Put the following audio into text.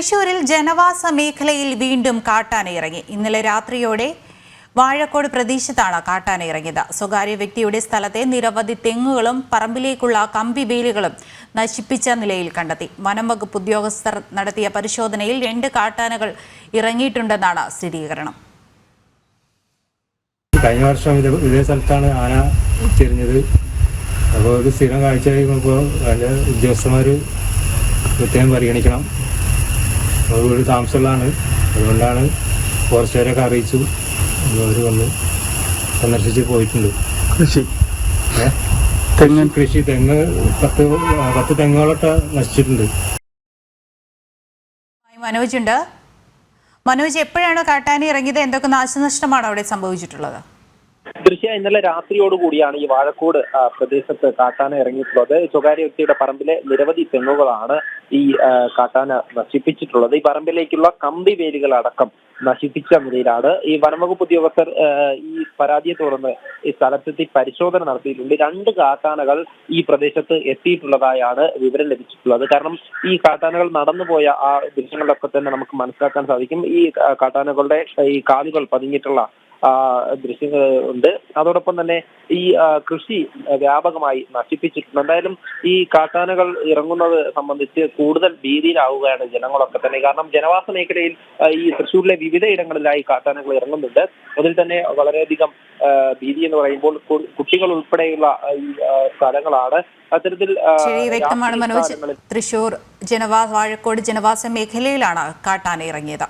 തൃശൂരിൽ ജനവാസ മേഖലയിൽ വീണ്ടും കാട്ടാനയിറങ്ങി. ഇന്നലെ രാത്രിയോടെ വാഴക്കോട് പ്രദേശത്താണ് കാട്ടാനയിറങ്ങിയത്. സ്വകാര്യ വ്യക്തിയുടെ സ്ഥലത്തെ നിരവധി തെങ്ങുകളും പറമ്പിലേക്കുള്ള കമ്പി വേലികളും നശിപ്പിച്ച നിലയിൽ കണ്ടെത്തി. വനം വകുപ്പ് ഉദ്യോഗസ്ഥർ നടത്തിയ പരിശോധനയിൽ രണ്ട് കാട്ടാനകൾ ഇറങ്ങിയിട്ടുണ്ടെന്നാണ് സ്ഥിരീകരണം. കഴിഞ്ഞ വർഷം ഇത് ഇതേ സ്ഥലത്താണ് ആന ചെരിഞ്ഞത് അപ്പോൾ ഒരു സ്ഥിരം കാഴ്ച കഴിക്കുമ്പോൾ അതിന്റെ ഉദ്യോഗസ്ഥന്മാർ പ്രത്യേകം പരിഗണിക്കണം. നമ്മൾ വീട് താമസമുള്ളതാണ്. അതുകൊണ്ടാണ് ഫോറസ്റ്റുകാരൊക്കെ അറിയിച്ചു. അവർ വന്ന് സന്ദർശിച്ച് പോയിട്ടുണ്ട്. കൃഷി? തെങ്ങ്. കൃഷി തെങ്ങ് പത്ത് പത്ത് തെങ്ങുകളൊക്കെ നശിച്ചിട്ടുണ്ട്. മനോജ് ഉണ്ട്. മനോജ് എപ്പോഴാണ് കാട്ടാനി ഇറങ്ങിയത്? എന്തൊക്കെ നാശനഷ്ടമാണ് അവിടെ സംഭവിച്ചിട്ടുള്ളത്? ദൃശ്യ ഇന്നലെ രാത്രിയോടുകൂടിയാണ് ഈ വാഴക്കോട് പ്രദേശത്ത് കാട്ടാന ഇറങ്ങിയിട്ടുള്ളത്. സ്വകാര്യ വ്യക്തിയുടെ പറമ്പിലെ നിരവധി തെങ്ങുകളാണ് ഈ കാട്ടാന നശിപ്പിച്ചിട്ടുള്ളത്. ഈ പറമ്പിലേക്കുള്ള കമ്പി വേലികൾ അടക്കം നശിപ്പിച്ച നിലയിലാണ് ഈ വനംവകുപ്പ് ഉദ്യോഗസ്ഥർ ഈ പരാതിയെ തുടർന്ന് ഈ സ്ഥലത്തെത്തി പരിശോധന നടത്തിയിട്ടുണ്ട്. രണ്ട് കാട്ടാനകൾ ഈ പ്രദേശത്ത് എത്തിയിട്ടുള്ളതായാണ് വിവരം ലഭിച്ചിട്ടുള്ളത്. കാരണം ഈ കാട്ടാനകൾ നടന്നുപോയ ആ ദൃശ്യങ്ങളിലൊക്കെ തന്നെ നമുക്ക് മനസ്സിലാക്കാൻ സാധിക്കും. ഈ കാട്ടാനകളുടെ ഈ കാലുകൾ പതിഞ്ഞിട്ടുള്ള ദൃശ്യങ്ങൾ ഉണ്ട് അതോടൊപ്പം തന്നെ ഈ കൃഷി വ്യാപകമായി നശിപ്പിച്ചിട്ടുണ്ട്. എന്തായാലും ഈ കാട്ടാനകൾ ഇറങ്ങുന്നത് സംബന്ധിച്ച് കൂടുതൽ ഭീതിയിലാവുകയാണ് ജനങ്ങളൊക്കെ തന്നെ. കാരണം ജനവാസ മേഖലയിൽ ഈ തൃശ്ശൂരിലെ വിവിധ ഇടങ്ങളിലായി കാട്ടാനകൾ ഇറങ്ങുന്നുണ്ട്. അതിൽ തന്നെ വളരെയധികം ഭീതി എന്ന് പറയുമ്പോൾ കുട്ടികൾ ഉൾപ്പെടെയുള്ള ഈ സ്ഥലങ്ങളാണ്. അത്തരത്തിൽ വ്യക്തമാണ് മനോജ്. തൃശൂർ ജനവാ വാഴക്കോട് ജനവാസ മേഖലയിലാണ് കാട്ടാന ഇറങ്ങിയത്.